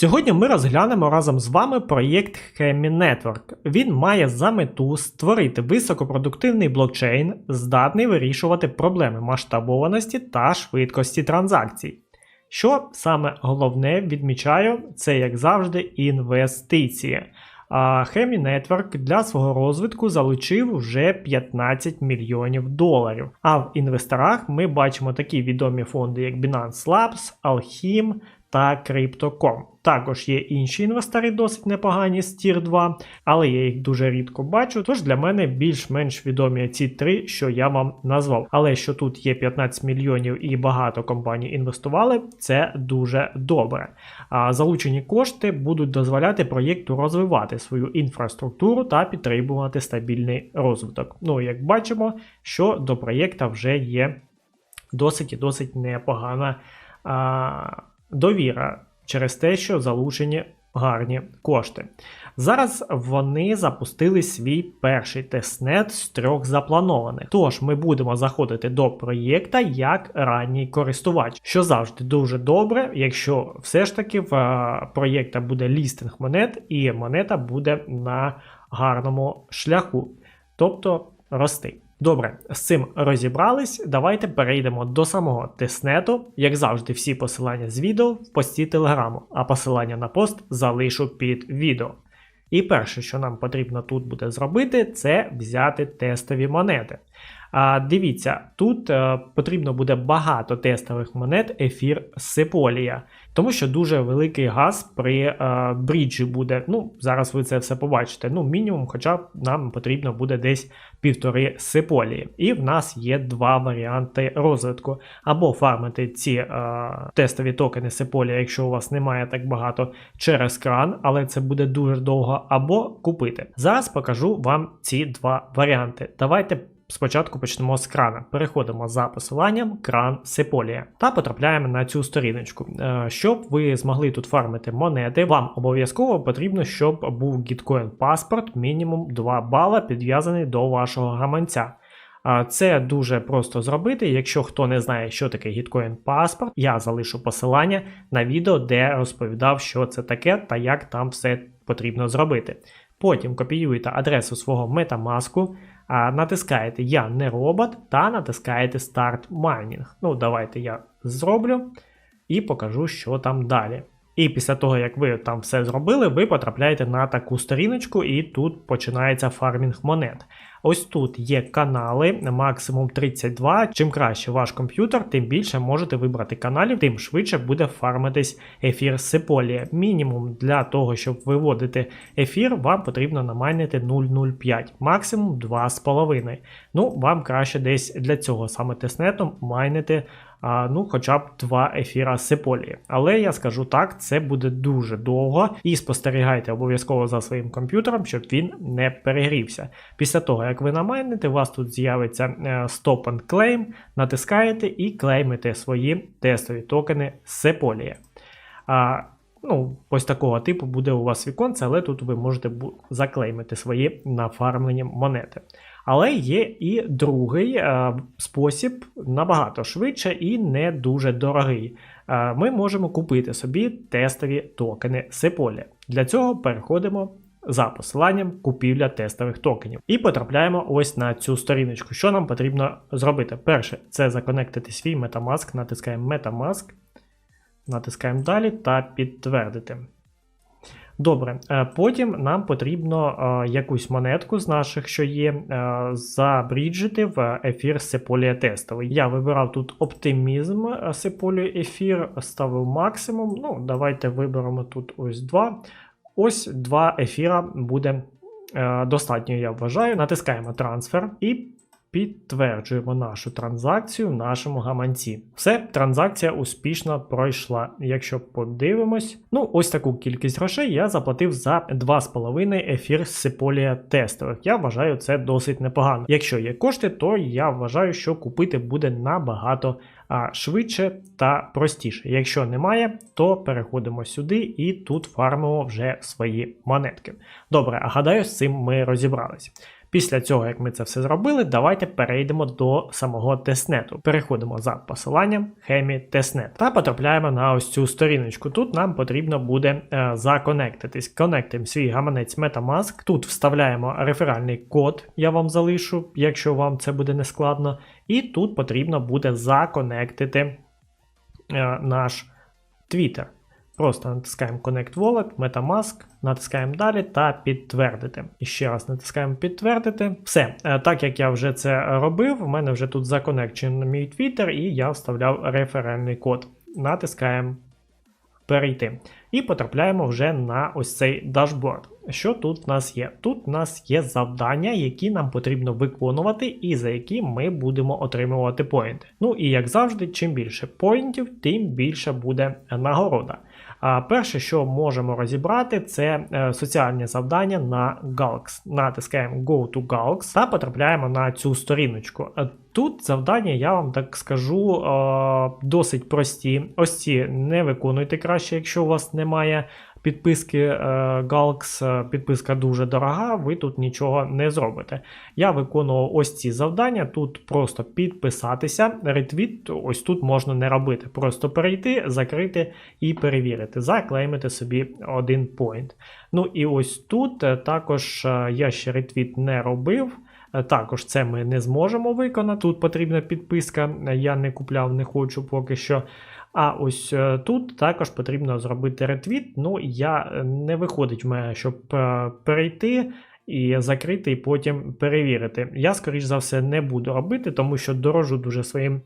Сьогодні ми розглянемо разом з вами проєкт Hemi Network. Він має за мету створити високопродуктивний блокчейн, здатний вирішувати проблеми масштабованості та швидкості транзакцій. Що саме головне відмічаю, це як завжди інвестиції. А Hemi Network для свого розвитку залучив вже 15 мільйонів доларів. А в інвесторах ми бачимо такі відомі фонди, як Binance Labs, Alchim та Crypto.com. Також є інші інвестори досить непогані з Tier 2, але я їх дуже рідко бачу. Тож для мене більш-менш відомі ці три, що я вам назвав. Але що тут є 15 мільйонів і багато компаній інвестували, це дуже добре. А залучені кошти будуть дозволяти проєкту розвивати свою інфраструктуру та підтримувати стабільний розвиток. Ну, як бачимо, що до проєкта вже є досить і досить непогана. Довіра через те, що залучені гарні кошти. Зараз вони запустили свій перший тестнет з трьох запланованих. Тож ми будемо заходити до проєкта як ранній користувач, що завжди дуже добре, якщо все ж таки в е, проєкта буде лістинг монет, і монета буде на гарному шляху, тобто рости. Добре, з цим розібрались. Давайте перейдемо до самого тестнету. Як завжди, всі посилання з відео в пості телеграму, а посилання на пост залишу під відео. І перше, що нам потрібно тут буде зробити, це взяти тестові монети. А, Дивіться, тут е, потрібно буде багато тестових монет ефір Сеполія, тому що дуже великий газ при е, бріджі буде. Ну, зараз ви це все побачите. Ну, мінімум, хоча нам потрібно буде десь півтори Сеполії. І в нас є два варіанти розвитку. Або фармити ці е, тестові токени Сеполія, якщо у вас немає так багато через кран, але це буде дуже довго, або купити. Зараз покажу вам ці два варіанти. Давайте. Спочатку почнемо з крана. Переходимо за посиланням кран Сеполія та потрапляємо на цю сторіночку. Е, Щоб ви змогли тут фармити монети, вам обов'язково потрібно, щоб був Gitcoin паспорт, мінімум 2 бала підв'язаний до вашого гаманця. Це дуже просто зробити. Якщо хто не знає, що таке Gitcoin паспорт, я залишу посилання на відео, де розповідав, що це таке та як там все потрібно зробити. Потім копіюєте адресу свого Metamask, натискаєте Я не робот та натискаєте Start Mining. Ну, давайте я зроблю і покажу, що там далі. І після того, як ви там все зробили, ви потрапляєте на таку сторіночку, і тут починається фармінг монет. Ось тут є канали, максимум 32. Чим краще ваш комп'ютер, тим більше можете вибрати каналів, тим швидше буде фармитись ефір Сеполія. Мінімум для того, щоб виводити ефір, вам потрібно намайнити 0,05, максимум 2,5. Ну, вам краще десь для цього саме тестнетом майнити а, ну, хоча б два ефіра Сеполії. Але я скажу так, це буде дуже довго. І спостерігайте обов'язково за своїм комп'ютером, щоб він не перегрівся. Після того, як ви намайните, у вас тут з'явиться е, Stop and Claim, натискаєте і клеймите свої тестові токени Сеполія. А, Ну, ось такого типу буде у вас віконце, але тут ви можете заклеймити свої нафармлені монети. Але є і другий е, спосіб набагато швидше і не дуже дорогий. Е, ми можемо купити собі тестові токени Сеполі. Для цього переходимо за посиланням купівля тестових токенів. І потрапляємо ось на цю сторіночку. Що нам потрібно зробити? Перше, це законектити свій Metamask, натискаємо Metamask, натискаємо далі та підтвердити. Добре, е, потім нам потрібно е, якусь монетку з наших, що є, е, забріджити в ефір Сеполія тестовий. Я вибирав тут оптимізм Сеполію ефір, ставив максимум. Ну, Давайте виберемо тут ось два. Ось два ефіра буде достатньо, я вважаю. Натискаємо трансфер і Підтверджуємо нашу транзакцію в нашому гаманці. Все, транзакція успішно пройшла. Якщо подивимось, ну ось таку кількість грошей я заплатив за 2,5 ефір з Сиполія тестових. Я вважаю це досить непогано. Якщо є кошти, то я вважаю, що купити буде набагато а, швидше та простіше. Якщо немає, то переходимо сюди і тут фармимо вже свої монетки. Добре, а гадаю, з цим ми розібралися. Після цього, як ми це все зробили, давайте перейдемо до самого тестнету. Переходимо за посиланням Hemi Testnet та потрапляємо на ось цю сторіночку. Тут нам потрібно буде е, законектитись. Конектимо свій гаманець Metamask. Тут вставляємо реферальний код, я вам залишу, якщо вам це буде нескладно. І тут потрібно буде законектити е, наш Twitter. Просто натискаємо Connect Wallet, Metamask, натискаємо далі та підтвердити. І ще раз натискаємо підтвердити. Все, Е, так як я вже це робив, у мене вже тут законекчений мій Twitter, і я вставляв реферальний код. Натискаємо перейти. І потрапляємо вже на ось цей дашборд. Що тут в нас є? Тут в нас є завдання, які нам потрібно виконувати, і за які ми будемо отримувати поінти. Ну і як завжди, чим більше поінтів, тим більше буде нагорода. А перше, що можемо розібрати, це е, соціальні завдання на Galx. Натискаємо Go to Galx та потрапляємо на цю сторіночку. Е, Тут завдання, я вам так скажу, е, досить прості. Ось ці не виконуйте краще, якщо у вас немає підписки е, Galx, е, підписка дуже дорога, ви тут нічого не зробите. Я виконував ось ці завдання. Тут просто підписатися, ретвіт, ось тут можна не робити. Просто перейти, закрити і перевірити. Заклеймити собі один поінт. Ну і ось тут е, також я ще ретвіт не робив. Е, Також це ми не зможемо виконати. Тут потрібна підписка. Я не купляв, не хочу поки що. А ось е, тут також потрібно зробити ретвіт. Ну, я е, не виходить в мене, щоб е, перейти і закрити, і потім перевірити. Я, скоріш за все, не буду робити, тому що дорожу дуже своїм.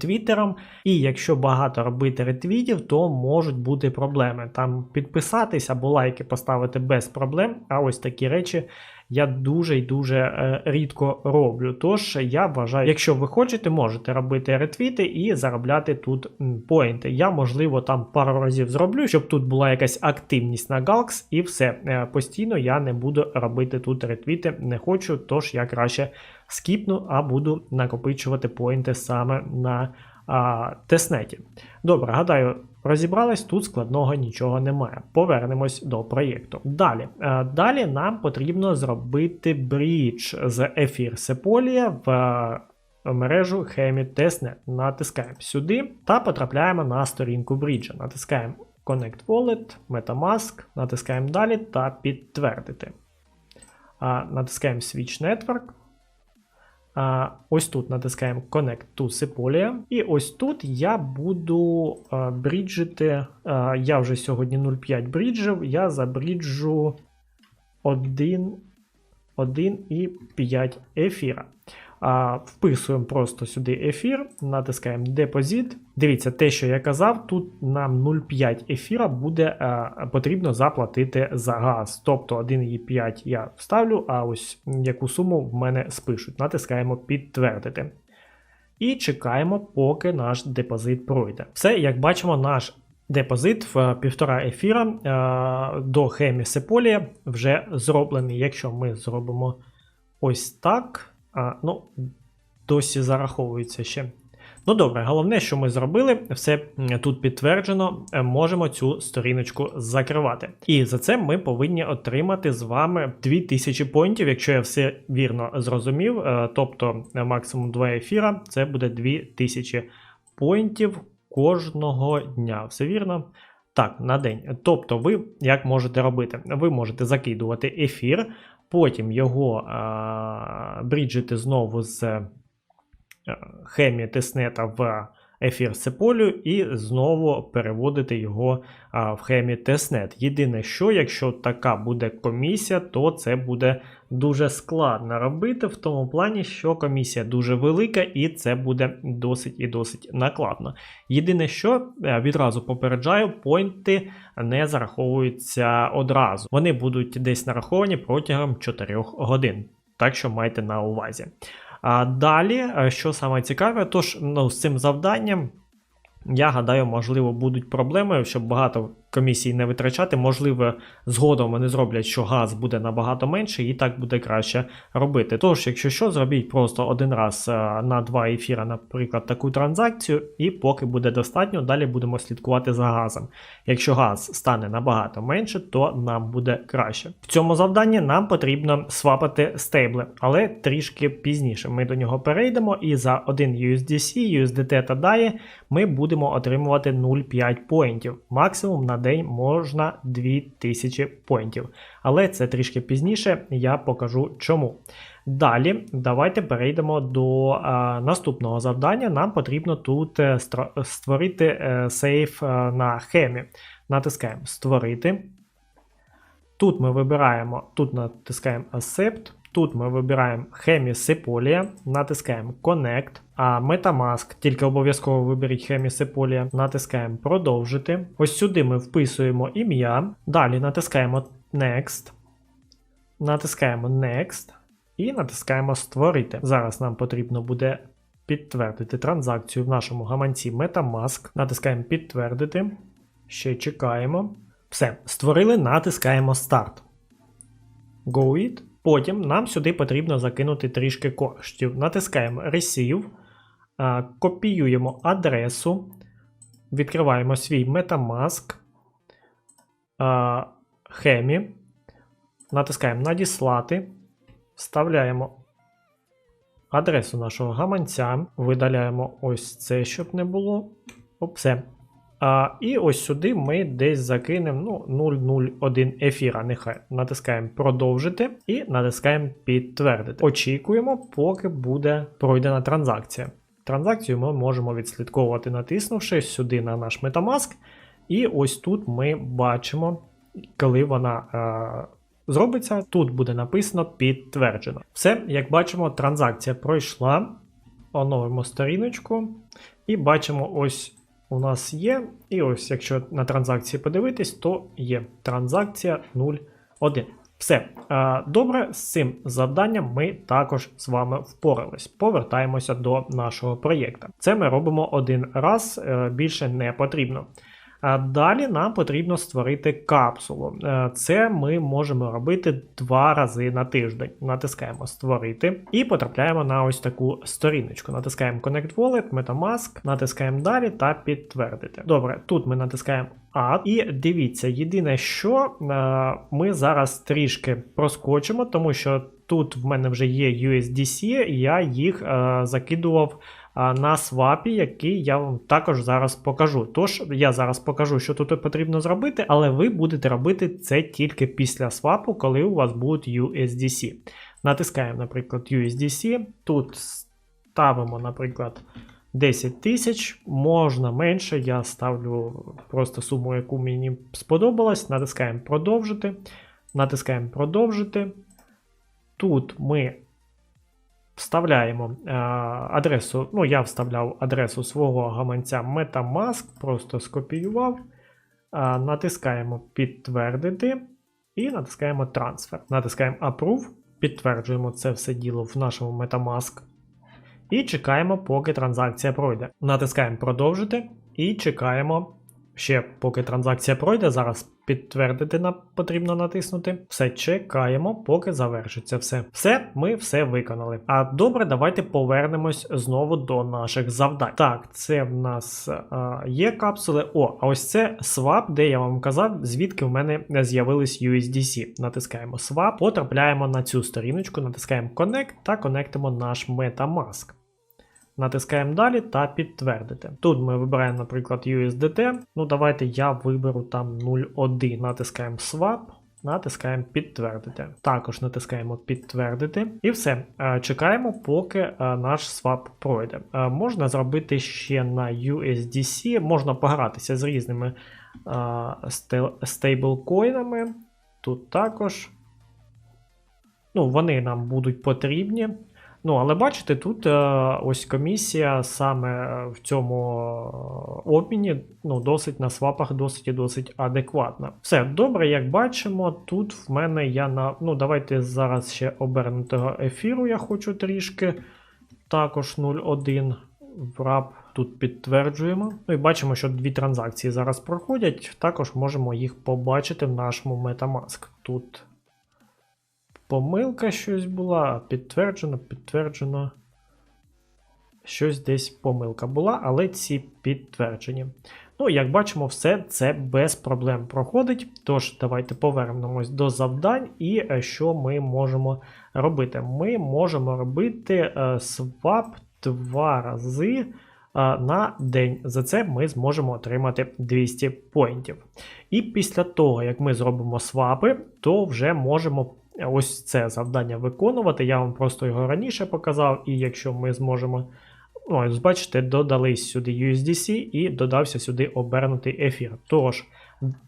Твіттером, і якщо багато робити ретвітів, то можуть бути проблеми. Там підписатись або лайки поставити без проблем. А ось такі речі я дуже і дуже е, рідко роблю. Тож я вважаю, якщо ви хочете, можете робити ретвіти і заробляти тут поінти. Я, можливо, там пару разів зроблю, щоб тут була якась активність на Galx, і все. Е, Постійно я не буду робити тут ретвіти, не хочу, тож я краще скіпну, а буду накопичувати поінти саме на а, тестнеті. Добре, гадаю, розібрались, тут складного нічого немає. Повернемось до проєкту. Далі Е, далі нам потрібно зробити брідж з ефір Sepolia в е, мережу Hemi Testnet. Натискаємо сюди та потрапляємо на сторінку бріджа. Натискаємо Connect Wallet, Metamask, натискаємо далі та підтвердити. А, Натискаємо Switch Network. А, Ось тут натискаємо Connect to Sepolia. І ось тут я буду а, бріджити. А, я вже сьогодні 0,5 бріджив, я забріджу 1, 1,5 ефіра. А, Вписуємо просто сюди ефір, натискаємо депозит. Дивіться, те, що я казав, тут нам 0,5 ефіра буде а, потрібно заплатити за газ. Тобто 1,5 я вставлю, а ось яку суму в мене спишуть. Натискаємо підтвердити. І чекаємо, поки наш депозит пройде. Все, як бачимо, наш депозит в 1,5 ефіра а, до Хемі Сеполія вже зроблений. Якщо ми зробимо ось так. А, ну, досі зараховується ще. Ну добре, головне, що ми зробили, все тут підтверджено, е, можемо цю сторіночку закривати. І за це ми повинні отримати з вами 2000 поінтів, якщо я все вірно зрозумів. Е, Тобто е, максимум 2 ефіра, це буде 2000 поінтів кожного дня. Все вірно? Так, на день. Тобто, ви як можете робити? Ви можете закидувати ефір, потім його бріджити знову з е, хемі тиснета в ефір Сеполю і знову переводити його в хемі тестнет. Єдине, що якщо така буде комісія, то це буде дуже складно робити, в тому плані, що комісія дуже велика, і це буде досить і досить накладно. Єдине, що е, відразу попереджаю, поінти не зараховуються одразу. Вони будуть десь нараховані протягом 4 годин. Так що майте на увазі. А далі, е, що саме цікаве, тож ну, з цим завданням. Я гадаю, можливо, будуть проблеми, щоб багато комісій не витрачати. Можливо, згодом вони зроблять, що газ буде набагато менше, і так буде краще робити. Тож, якщо що, зробіть просто один раз е, на два ефіра, наприклад, таку транзакцію, і поки буде достатньо, далі будемо слідкувати за газом. Якщо газ стане набагато менше, то нам буде краще. В цьому завданні нам потрібно свапати стейбли, але трішки пізніше. Ми до нього перейдемо, і за один USDC, USDT та DAI ми будемо отримувати 0,5 поінтів. Максимум на день можна 2000 поінтів. Але це трішки пізніше, я покажу чому. Далі, давайте перейдемо до а, наступного завдання. Нам потрібно тут е, створити е, сейф е, на хемі. Натискаємо Створити. Тут ми вибираємо, тут натискаємо Accept. Тут ми вибираємо Хемі Sepolia, натискаємо Connect, а Metamask, тільки обов'язково виберіть Хемі Sepolia, натискаємо Продовжити. Ось сюди ми вписуємо ім'я. Далі натискаємо Next, натискаємо Next і натискаємо Створити. Зараз нам потрібно буде підтвердити транзакцію в нашому гаманці Metamask. Натискаємо Підтвердити. Ще чекаємо. Все, створили, натискаємо Start. Go it. Потім нам сюди потрібно закинути трішки коштів. Натискаємо Receive, копіюємо адресу, відкриваємо свій Metamask, Хемі, натискаємо Надіслати, вставляємо адресу нашого гаманця, видаляємо ось це, щоб не було. Все. А, і ось сюди ми десь закинемо ну, 001 ефіра. Нехай натискаємо продовжити і натискаємо підтвердити. Очікуємо, поки буде пройдена транзакція. Транзакцію ми можемо відслідковувати, натиснувши сюди на наш Metamask. І ось тут ми бачимо, коли вона е, зробиться, тут буде написано підтверджено. Все, як бачимо, транзакція пройшла. Оновимо сторіночку. І бачимо, ось у нас є. І ось, якщо на транзакції подивитись, то є транзакція 0,1. Все. Добре, з цим завданням ми також з вами впорались. Повертаємося до нашого проєкту. Це ми робимо один раз, е, більше не потрібно. Далі нам потрібно створити капсулу. Е, Це ми можемо робити два рази на тиждень. Натискаємо Створити і потрапляємо на ось таку сторіночку. Натискаємо Connect Wallet, Metamask, натискаємо далі та підтвердити. Добре, тут ми натискаємо Add. І дивіться, єдине, що е, ми зараз трішки проскочимо, тому що тут в мене вже є USDC, я їх е, закидував на свапі, який я вам також зараз покажу. Тож я зараз покажу, що тут потрібно зробити, але ви будете робити це тільки після свапу, коли у вас будуть USDC. Натискаємо, наприклад, USDC. Тут ставимо, наприклад, 10 тисяч, можна менше. Я ставлю просто суму, яку мені сподобалась. Натискаємо продовжити. Натискаємо продовжити. Тут ми вставляємо е, адресу. Ну, я вставляв адресу свого гаманця Metamask, просто скопіював. Е, натискаємо підтвердити і натискаємо трансфер. Натискаємо Approve, підтверджуємо це все діло в нашому Metamask. І чекаємо, поки транзакція пройде. Натискаємо продовжити і чекаємо ще, поки транзакція пройде. Зараз підтвердити на, потрібно натиснути. Все чекаємо, поки завершиться все. Все, ми все виконали. А добре, давайте повернемось знову до наших завдань. Так, це в нас а, є капсули. О, а ось це swap, де я вам казав, звідки в мене з'явились USDC. Натискаємо swap, потрапляємо на цю сторіночку, натискаємо Connect та конектимо наш Metamask. Натискаємо далі та підтвердити. Тут ми вибираємо, наприклад, USDT. Ну, давайте я виберу там 0,1. Натискаємо Swap, натискаємо підтвердити. Також натискаємо підтвердити. І все. Е, Чекаємо, поки е, наш свап пройде. Е, Можна зробити ще на USDC, можна погратися з різними стейблкоїнами. Тут також. Ну, вони нам будуть потрібні. Ну, але бачите, тут е, ось комісія саме в цьому е, обміні ну, досить на свапах досить і досить адекватна. Все добре, як бачимо, тут в мене я на. Ну, давайте зараз ще обернутого ефіру я хочу трішки. також 0,1 wrap. Тут підтверджуємо. Ну і бачимо, що дві транзакції зараз проходять. Також можемо їх побачити в нашому Metamask. Тут помилка щось була, підтверджено, підтверджено. Щось десь помилка була, але ці підтверджені. Ну, як бачимо, все це без проблем проходить. Тож, давайте повернемось до завдань і е, що ми можемо робити. Ми можемо робити е, свап два рази е, на день. За це ми зможемо отримати 200 поінтів. І після того, як ми зробимо свапи, то вже можемо ось це завдання виконувати. Я вам просто його раніше показав, і якщо ми зможемо. Ну, Ось, бачите, додались сюди USDC і додався сюди обернутий ефір. Тож,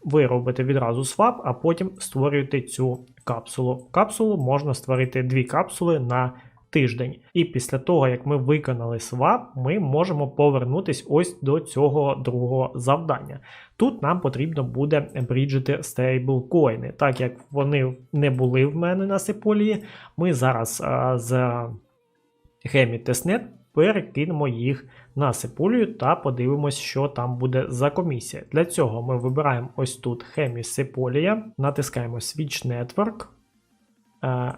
ви робите відразу свап, а потім створюєте цю капсулу. Капсулу можна створити дві капсули на тиждень. І після того, як ми виконали свап, ми можемо повернутись ось до цього другого завдання. Тут нам потрібно буде бріджити стейблкоїни. Так як вони не були в мене на Сеполії, ми зараз а, з Хемі Тестнет перекинемо їх на Сеполію та подивимось, що там буде за комісія. Для цього ми вибираємо ось тут Хемі Сеполія, натискаємо Switch Network, е,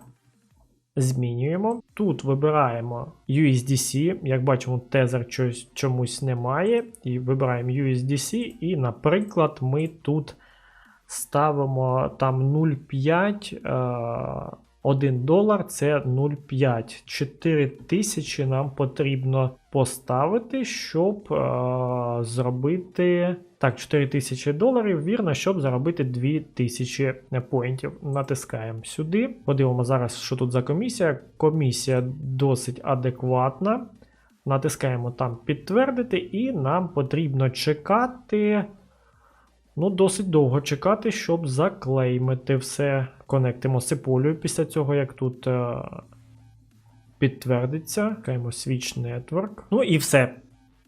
змінюємо. Тут вибираємо USDC, як бачимо, тезер чомусь немає. І вибираємо USDC, і, наприклад, ми тут ставимо там 0,5. Е, 1 долар це 0,5. 4 тисячі нам потрібно поставити, щоб е, зробити. Так, 4 тисячі доларів, вірно, щоб заробити 2 тисячі поінтів. Натискаємо сюди. Подивимо зараз, що тут за комісія. Комісія досить адекватна. Натискаємо там підтвердити, і нам потрібно чекати. Ну, досить довго чекати, щоб заклеймити все. Конектимо Сеполію після цього, як тут е, підтвердиться. Чекаємо Switch Network. Ну і все.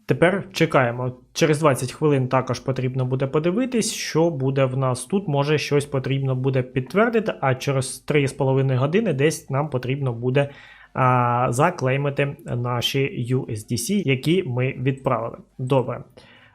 Тепер чекаємо. Через 20 хвилин також потрібно буде подивитись, що буде в нас тут. Може щось потрібно буде підтвердити, а через 3,5 години десь нам потрібно буде а, заклеймити наші USDC, які ми відправили. Добре.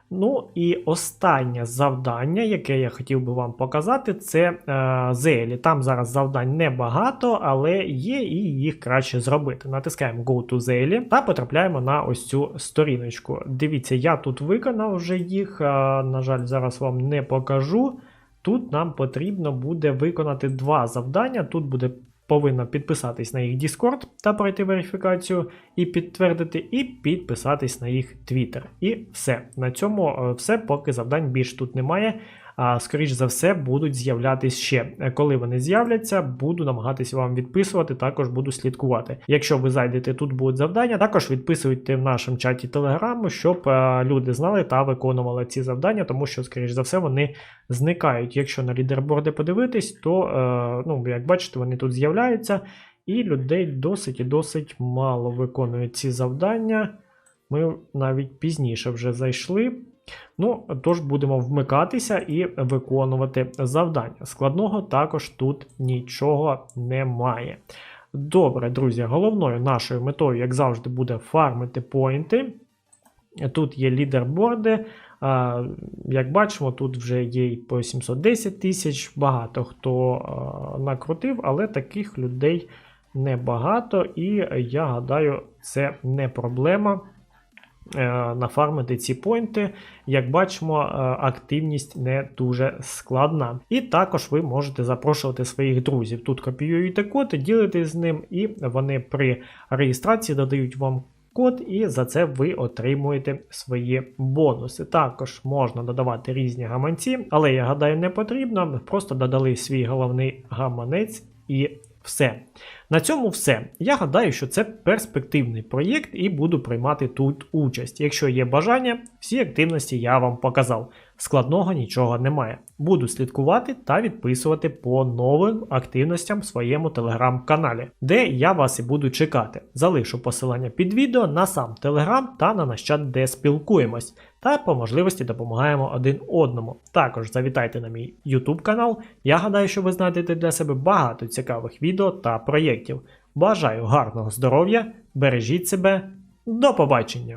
Ну і останнє завдання, яке я хотів би вам показати, це е, Зелі. Там зараз завдань небагато, але є і їх краще зробити. Натискаємо Go to Zeli та потрапляємо на ось цю сторіночку. Дивіться, я тут виконав вже їх, е, на жаль, зараз вам не покажу. Тут нам потрібно буде виконати два завдання. Тут буде повинна підписатись на їх Discord та пройти верифікацію і підтвердити, і підписатись на їх Twitter. І все. На цьому е, все, поки завдань більш тут немає. Скоріш за все, будуть з'являтись ще. Е, Коли вони з'являться, буду намагатися вам відписувати, також буду слідкувати. Якщо ви зайдете, тут будуть завдання, також відписуйте в нашому чаті Телеграму, щоб е, люди знали та виконували ці завдання, тому що, скоріш за все, вони зникають. Якщо на лідерборди подивитись, то, е, ну, як бачите, вони тут з'являються, і людей досить і досить мало виконують ці завдання. Ми навіть пізніше вже зайшли. Ну, тож будемо вмикатися і виконувати завдання. Складного також тут нічого немає. Добре, друзі, головною нашою метою, як завжди, буде фармити поінти. Тут є лідерборди. Як бачимо, тут вже є і по 710 тисяч. Багато хто накрутив, але таких людей небагато. І я гадаю, це не проблема. Е, нафармити ці поінти. Як бачимо, е, активність не дуже складна. І також ви можете запрошувати своїх друзів. Тут копіюєте код, ділитесь з ним, і вони при реєстрації додають вам. Код, і за це ви отримуєте свої бонуси. Також можна додавати різні гаманці, але я гадаю, не потрібно. Просто додали свій головний гаманець і все. На цьому все. Я гадаю, що це перспективний проєкт і буду приймати тут участь. Якщо є бажання, всі активності я вам показав. Складного нічого немає. Буду слідкувати та відписувати по новим активностям в своєму телеграм-каналі, де я вас і буду чекати. Залишу посилання під відео на сам телеграм та на наш чат, де спілкуємось, та по можливості допомагаємо один одному. Також завітайте на мій YouTube канал. Я гадаю, що ви знайдете для себе багато цікавих відео та проєктів. Бажаю гарного здоров'я Бережіть себе. До побачення!